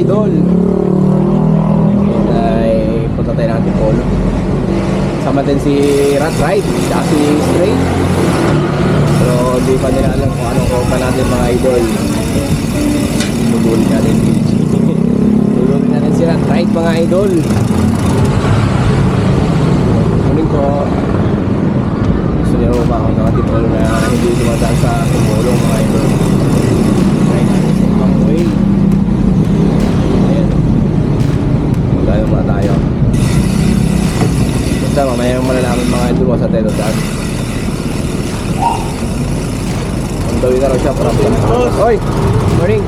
idol. Ay, punta tayo ng Antipolo. Sama din si Rat Ride, tsaka si Stray. Pero hindi pa nila alam kung anong kuha natin mga idol. Tulungan natin. Tulungan natin si Rat Ride mga idol. Kunin ko. Gusto niyo ba ako ng Antipolo na hindi dumadaan sa Antipolo mga idol. Try natin sa ibang way. Ayan. Magkano muna tayo. Basta mamaya yung malalaman mga idol ko sa Tedo Dad. Ang dawi na raw siya para Hoy! Morning!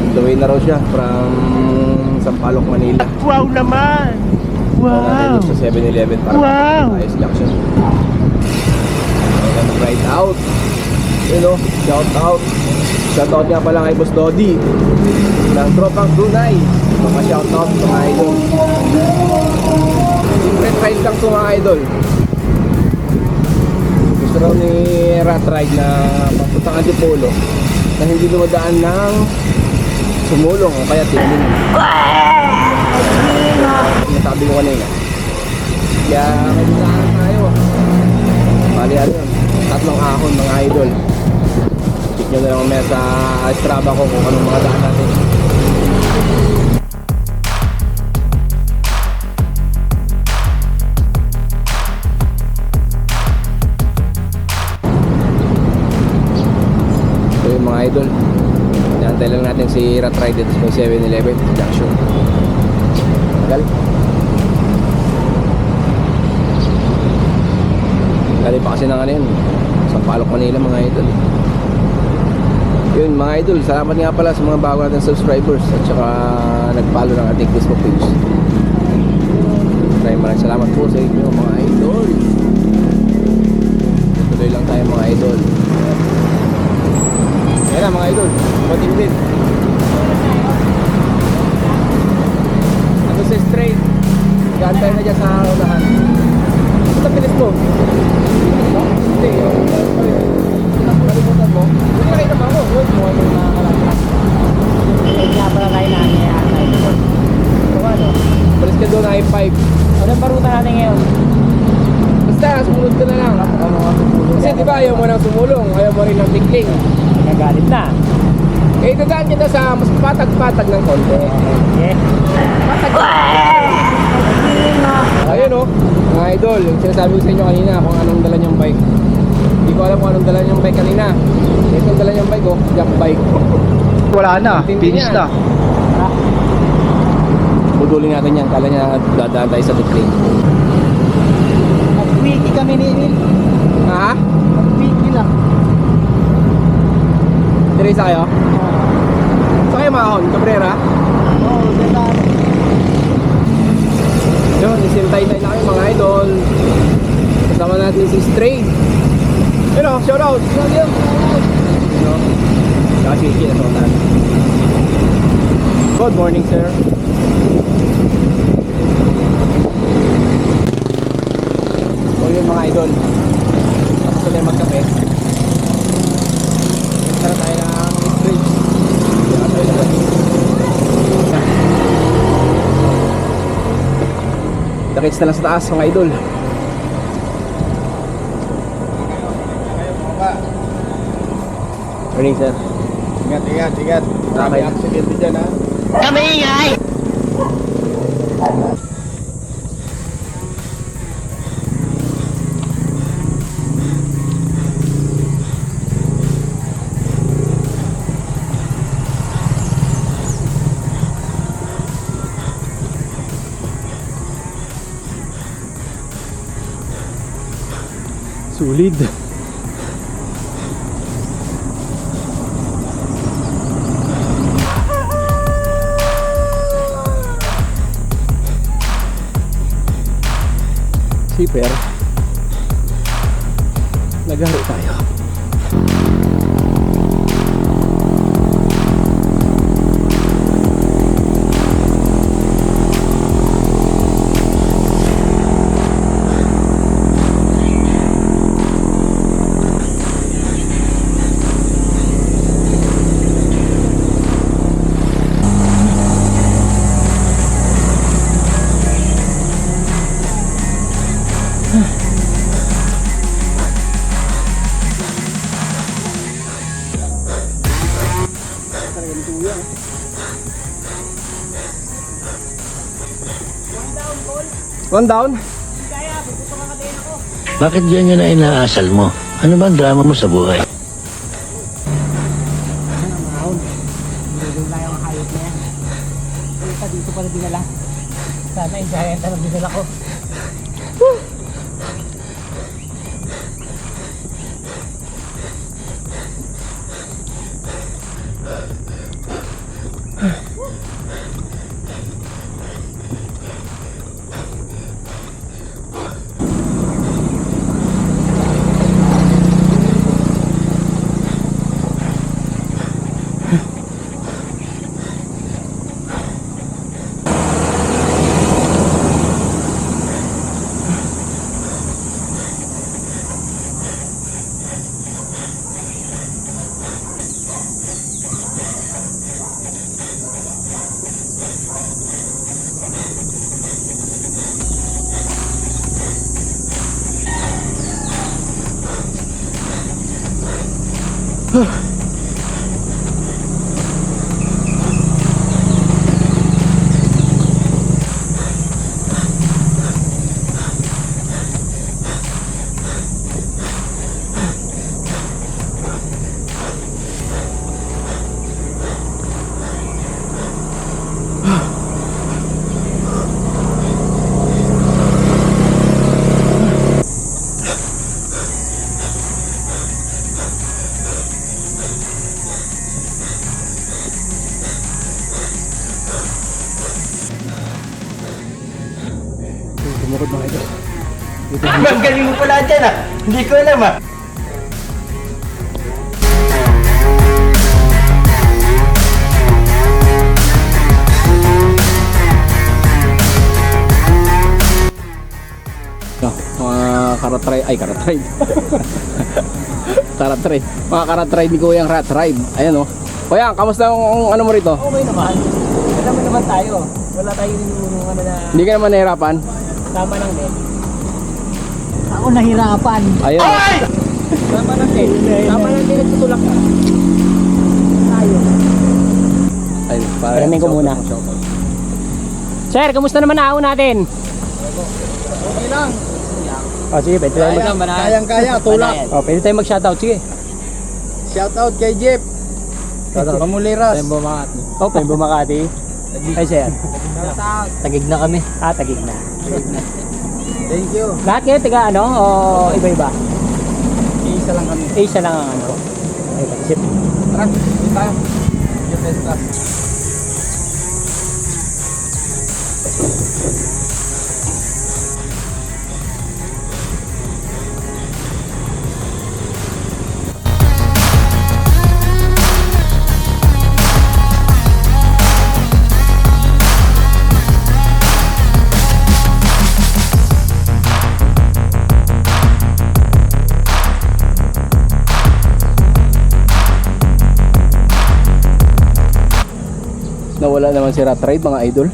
Ang dawi na raw siya from Sampaloc, Manila. Wow naman! Wow! Sa 7-Eleven para Wow! ayos lang siya. Kaya mag-ride out. Yun o, shout out. Shout out nga pala kay Boss Dodi. Ng Tropang Brunei. Mga shout out mga idol. Secret ride lang to mga idol. Gusto raw ni Rat Ride na papuntang Antipolo na hindi dumadaan ng sumulong o kaya tingin. Sinasabi ko kanina. Kaya kailangan tayo. Bali ano yun, tatlong ahon mga idol. Check nyo na lang mamaya sa Strava ko kung anong mga daan natin. So yung mga idol, Nantay lang natin si Rat Ride dito sa 7-Eleven junction. Tagal. Galing pa kasi ng ano yun. Sa Palok, Manila mga idol. Yun mga idol, salamat nga pala sa mga bago natin subscribers at saka nag-follow ng ating Facebook page. Maraming maraming salamat po sa inyo mga idol. Tuloy lang tayo mga idol. Yan na mga idol, bating din. Ano sa straight? Gantay na dyan sa unahan. Ito pilis mo? Hindi, Nakalimutan mo? Hindi nakita mo ako. Yun, mo ano nakakalala. Kaya pala tayo na niya. So ano? Balis ka doon ay 5. Ano paruta natin ngayon? Basta, sumunod ka na lang. Ano tutulong? Kasi di ba ayaw mo nang sumulong, ayaw mo rin ng tikling. Nagalit na. Eh, dadaan kita sa mas patag-patag ng konti. Okay. Ayun oh, mga idol, yung sinasabi ko sa inyo kanina kung anong dala niyang bike. Hindi ko alam kung anong dala niyang bike kanina. Ito dala niyang bike oh, jump bike. Wala na, Tindi finish na. Budulin natin yan, kala niya dadaan tayo sa tikling. Mag-wiki kami ni Emil. Ha? Mag-wiki lang. Teresa kayo? Sa kayo mahon, Cabrera? Oo, oh, ganda. Yun, isintay tayo na kayo mga idol. Kasama natin si Stray. Yun o, shout out. Shout out. Yun o. Saka si nasa unahan. Good morning, sir. So yun mga idol. Tapos ulit magkape. Tara tayo ng bridge. Kaya tayo na Dakits na lang sa taas mga idol. Morning sir. Ingat, ingat, ingat. Dami accident dyan ha. Kami ingay! Sulit. Zipper. Nagari tayo. Talaga ng tuya. One down. Bakit yan yun na inaasal mo? Ano ba ang drama mo sa buhay? Mahon. Hindi lang yung hayop na yan. Uy, pa dito pala dinala. Sana yung giant ang dinala ko. Hindi ko alam ah! No, mga karat ride, ay karat ride. karat ride. Mga karat ride ni Kuyang Rat Ride. Ayan oh. Kuya, kamusta ang ano mo rito? Okay naman. Alam mo naman tayo. Wala tayong yung ano na Hindi ka naman nahirapan? tama lang din. Ako nahirapan. Ayun. Tama lang din. Tama lang din nagtutulak ka. Tayo. Ayun, para Palamin ko muna. Sir, kamusta naman ahon natin? Okay lang. O sige, pwede tayo mag- Kayang-kaya, tulak. O, pwede tayo mag-shoutout. Sige. Shout out kay Jeep. Pamuliras. O, pwede bumakati. Ay, sir. Tagig na kami. Ah, tagig na. Thank you. Lahat kayo, taga ano? O iba-iba? Isa lang kami. Isa lang ang ano. Ay, isip. Tara, dito tayo. Jeep Estas. Nawala naman si Rat Ride mga idol.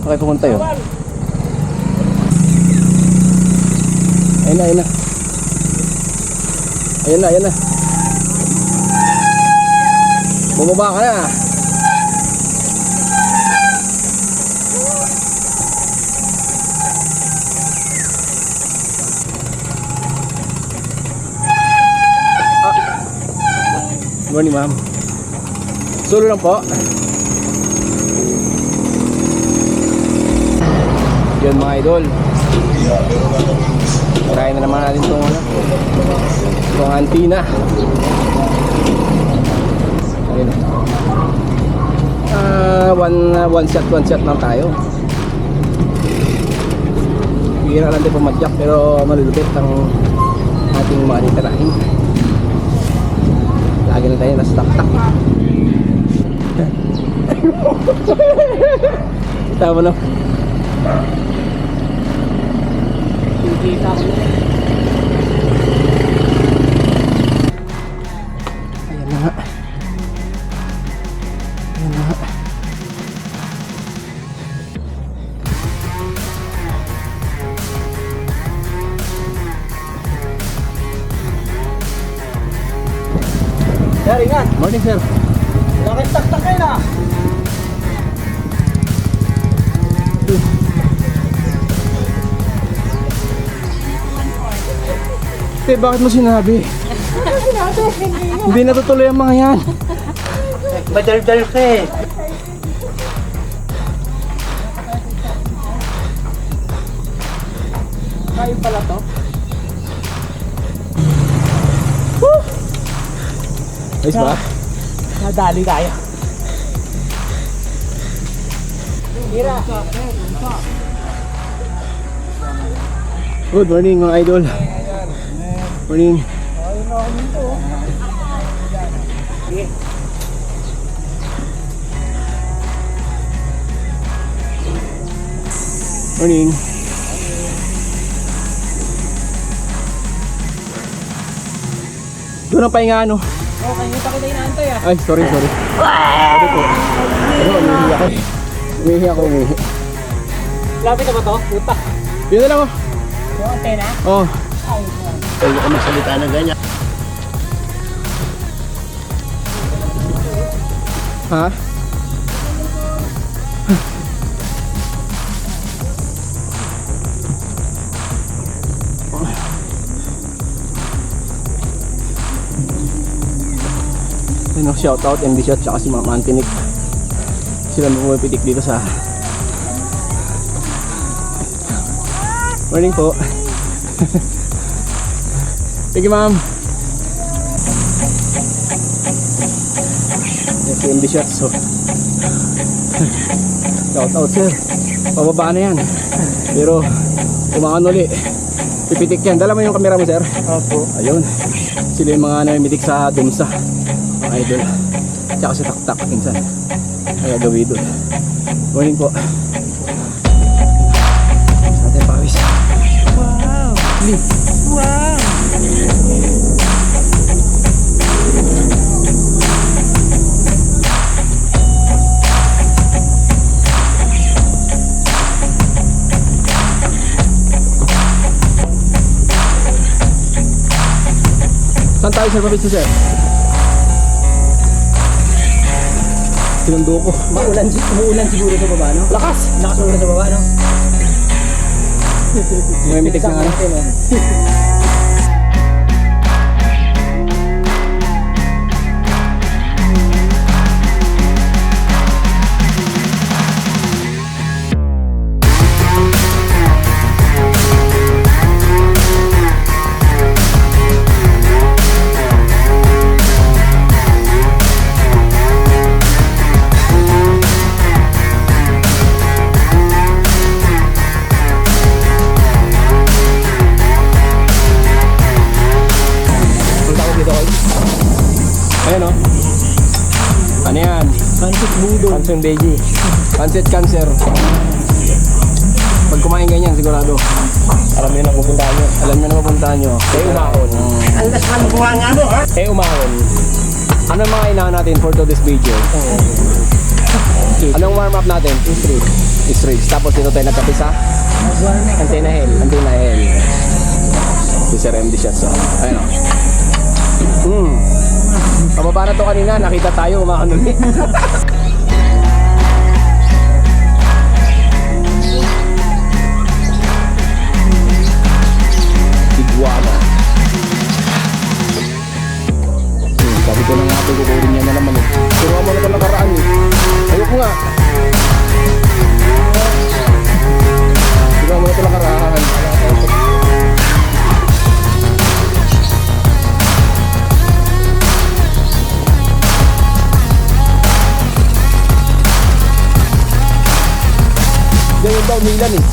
Okay, pumunta yun. Ayun na, ayun na. Ayun na, ayun na. Bumaba ka na. Ah. Morning, ma'am. Solo lang po. Yun mga idol. Try na naman natin itong ano. Itong antina. Ayun. Ah, one, uh, one shot, one shot lang tayo. Bihira lang din pumadyak pero malulupit ang ating mga nitirahin. Lagi na tayo nasa tak-tak. Tama ko na. Ayan na nga. Ayan na nga. Sir, ingat. Morning, sir. Bakit taktak kayo na? Eh, bakit mo sinabi? Hindi natutuloy ang mga yan. Madaldal ka eh. Kayo pala to. Ayos ba? Nadali tayo. Mira. Good morning, mga idol. Morning. Morning. Doon ang pahinga ano? Okay, yung kita inaantay ah. Ay, sorry, sorry. Sorry po. Ano, umihi ako. Umihi ako, umihi. Lapit na ba to? Puta. Yun na lang oh. Yung antena? Oh. Pwede ka magsalita ng ganyan. Ha? Ayun, shout out MD Shot tsaka si Mama Antinik. Sila pumipitik dito sa Morning po. Thank you, ma'am. Si MD Shot, so. Shout out, sir. Pababa na yan. Pero, kumakan uli. Pipitik yan. Dala mo yung camera mo, sir. Opo. Ayun. Sila yung mga namimitik sa dumsa. Mga idol. Tsaka si Taktak minsan. Kaya gawi doon. Morning po. Sa ating pawis. Wow. Wow. Saan tayo sir papitsi sir? Sinundo ko. Maulan, umuulan siguro sa baba, no? Lakas! Lakas umulan sa baba, no? Namimitik na ano. Ayan o. Ano yan? Pancit budol. Pansin Beji. Pansit cancer. Pag kumain ganyan, sigurado. Alam niyo na pupuntahan nyo. Alam niyo na pupuntahan nyo. Kaya umahon. Ang man buha nga mo ha? Kaya umahon. Ano mga inahan natin for today's video? Anong warm up natin? Straight. Straight. Tapos dito tayo nagkapisa. Antena Hill. Antena Hill. Si Sir MD Shots. oh. Ayun o. Hmm. Pababa na to kanina. Nakita tayo. Umahon ulit. Iguana. Hmm, sabi ko na nga ito, kukurin niya na naman eh. Pero mo na ito nakaraan eh. Ayoko nga. Diyan yung downhillan eh.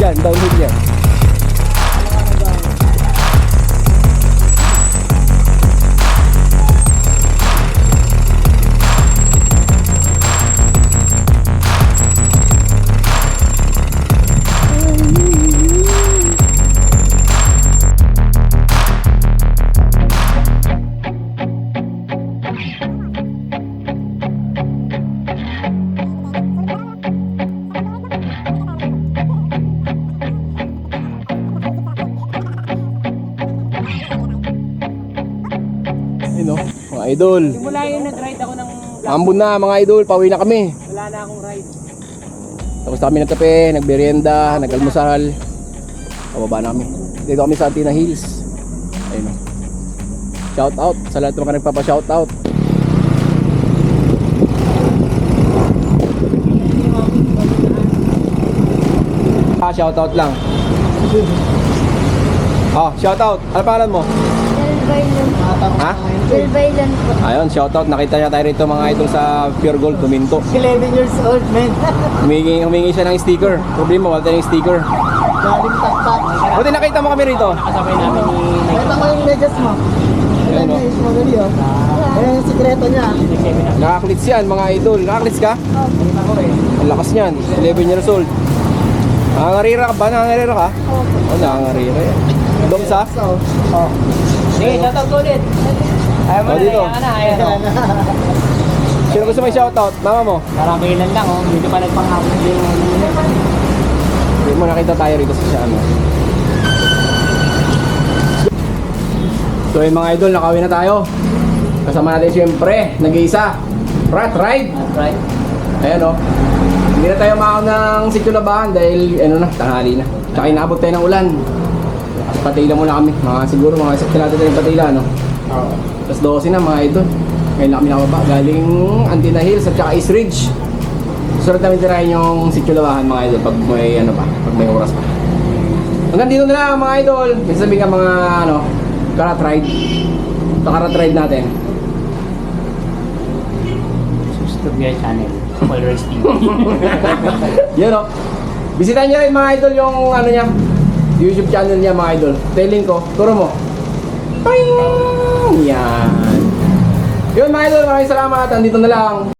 Diyan, downhill yan. Idol. Simula yung nag-ride ako ng Ambon na mga idol, pauwi na kami. wala na akong ride. Tapos na kami nagkape, nagberienda, nag-almusal. Pababa na kami. Dito kami sa Atina Hills. Ayun o. Shout out sa lahat ng mga nagpapa-shout out. Ah, shout out lang. Ah, shout out. Ano pangalan mo? Po. Ha? Delbaylan po. Ayun, shout out. Nakita niya tayo rito mga idol sa Pure Gold, Tuminto. 11 years old, man. Humingi, humingi siya ng sticker. Problema, wala tayong sticker. Galing taktak. Buti nakita mo kami rito. Kasabay namin ni Ito mo yung medyas mo. Ayun, Ayan oh. oh. Ayan yung sikreto niya. Nakaklits yan mga idol. Nakaklits ka? Ang lakas niyan. 11 years old. Nangangarira ka ba? Nangangarira ka? Oo, nangangarira yan. Dom sa? So, Oh. Sige, shoutout ko ulit. Ayaw mo Oh, na, dito. ayaw ka na, ayaw na. Sino gusto may shoutout? Mama mo? Karamilan lang oh, hindi pa nagpanghapon yung Hindi mo nakita tayo rito sa siya ano. So yung mga idol, nakawin na tayo. Kasama natin siyempre, nag-iisa. Rat Ride. right. Ayan o. Hindi na tayo makaon ng sityo labahan dahil ano na, tanghali na. Tsaka inaabot tayo ng ulan. Patila muna kami. Mga siguro mga isang natin tayo ng patila, no? Oo. Tapos 12 na mga idol. Ngayon lang kami nakababa. Galing Antina Hills at saka East Ridge. Susunod namin tirahin yung sityo labahan mga idol pag may ano pa, pag may oras pa. Hanggang dito na lang mga idol. May sabihin ka mga ano, karat ride. Ito karat ride natin. Subscribe your channel. Followers TV. Yan o. Bisitahin niyo rin mga idol yung ano niya. YouTube channel niya mga idol. Telling ko. Turo mo. Ping! Yan. Yun mga idol, maraming salamat. Andito na lang.